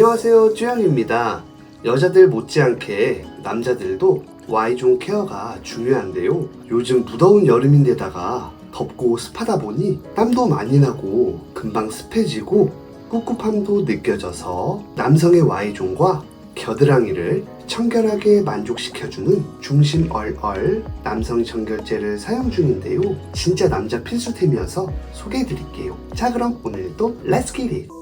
안녕하세요 쭈영입니다. 여자들 못지않게 남자들도 Y존 케어가 중요한데요. 요즘 무더운 여름인데다가 덥고 습하다 보니 땀도 많이 나고 금방 습해지고 꿉꿉함도 느껴져서 남성의 Y존과 겨드랑이를 청결하게 만족시켜주는 중심 얼얼 남성 청결제를 사용 중인데요. 진짜 남자 필수템이어서 소개해드릴게요. 자 그럼 오늘도 기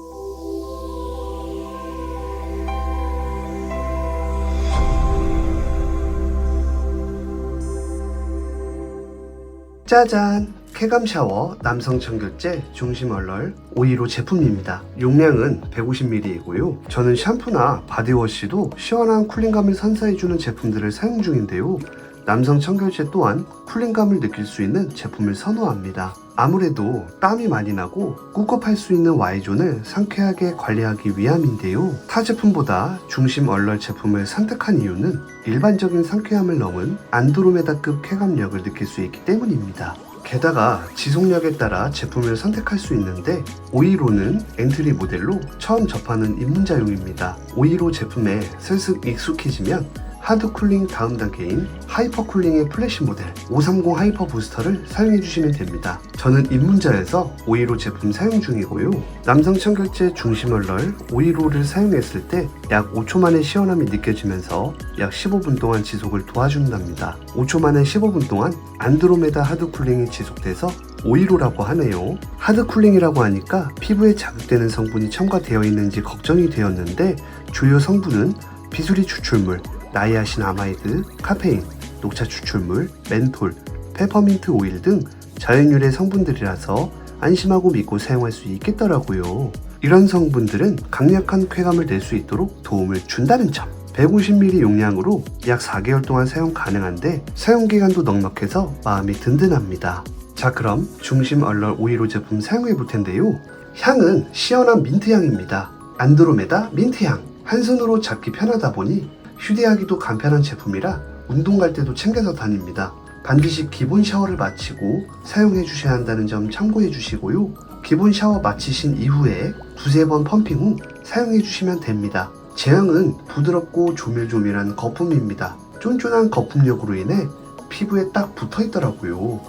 짜잔! 쾌감 샤워 남성 청결제 중심 얼얼 515 제품입니다. 용량은 150ml이고요. 저는 샴푸나 바디워시도 시원한 쿨링감을 선사해주는 제품들을 사용 중인데요. 남성 청결제 또한 쿨링감을 느낄 수 있는 제품을 선호합니다. 아무래도 땀이 많이 나고 꿉꿉할 수 있는 Y존을 상쾌하게 관리하기 위함인데요. 타 제품보다 중심 얼럴 제품을 선택한 이유는 일반적인 상쾌함을 넘은 안드로메다급 쾌감력을 느낄 수 있기 때문입니다. 게다가 지속력에 따라 제품을 선택할 수 있는데 515는 엔트리 모델로 처음 접하는 입문자용입니다. 515 제품에 슬슬 익숙해지면 하드 쿨링 다음 단계인 하이퍼 쿨링의 플래시 모델 530 하이퍼 부스터를 사용해 주시면 됩니다. 저는 입문자에서 515 제품 사용 중이고요. 남성 청결제 중심 얼럴 515를 사용했을 때 약 5초 만에 시원함이 느껴지면서 약 15분 동안 지속을 도와준답니다. 5초 만에 15분 동안 안드로메다 하드 쿨링이 지속돼서 515라고 하네요. 하드 쿨링이라고 하니까 피부에 자극되는 성분이 첨가되어 있는지 걱정이 되었는데 주요 성분은 비수리 추출물, 나이아신 아마이드, 카페인, 녹차 추출물, 멘톨, 페퍼민트 오일 등 자연유래 성분들이라서 안심하고 믿고 사용할 수 있겠더라고요. 이런 성분들은 강력한 쾌감을 낼 수 있도록 도움을 준다는 점. 150ml 용량으로 약 4개월 동안 사용 가능한데 사용 기간도 넉넉해서 마음이 든든합니다. 자 그럼 중심 얼럴 515 제품 사용해 볼 텐데요. 향은 시원한 민트 향입니다. 안드로메다 민트 향. 한 손으로 잡기 편하다 보니 휴대하기도 간편한 제품이라 운동 갈 때도 챙겨서 다닙니다. 반드시 기본 샤워를 마치고 사용해 주셔야 한다는 점 참고해 주시고요. 기본 샤워 마치신 이후에 두세 번 펌핑 후 사용해 주시면 됩니다. 제형은 부드럽고 조밀조밀한 거품입니다. 쫀쫀한 거품력으로 인해 피부에 딱 붙어 있더라고요.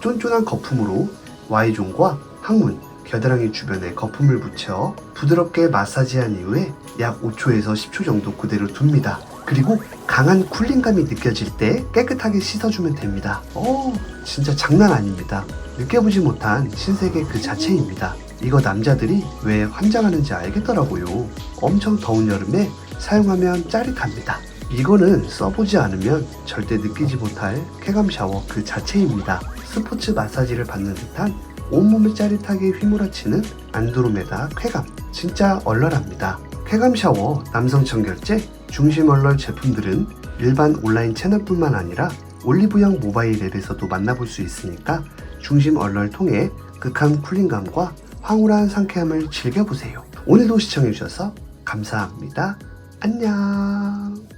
쫀쫀한 거품으로 Y존과 항문, 겨드랑이 주변에 거품을 붙여 부드럽게 마사지한 이후에 약 5초에서 10초 정도 그대로 둡니다. 그리고 강한 쿨링감이 느껴질 때 깨끗하게 씻어주면 됩니다. 오, 진짜 장난 아닙니다. 느껴보지 못한 신세계 그 자체입니다. 이거 남자들이 왜 환장하는지 알겠더라고요. 엄청 더운 여름에 사용하면 짜릿합니다. 이거는 써보지 않으면 절대 느끼지 못할 쾌감 샤워 그 자체입니다. 스포츠 마사지를 받는 듯한 온몸을 짜릿하게 휘몰아치는 안드로메다 쾌감. 진짜 얼얼합니다. 쾌감 샤워 남성 청결제 중심 얼얼 제품들은 일반 온라인 채널뿐만 아니라 올리브영 모바일 앱에서도 만나볼 수 있으니까 중심 얼얼 통해 극한 쿨링감과 황홀한 상쾌함을 즐겨보세요. 오늘도 시청해주셔서 감사합니다. 안녕.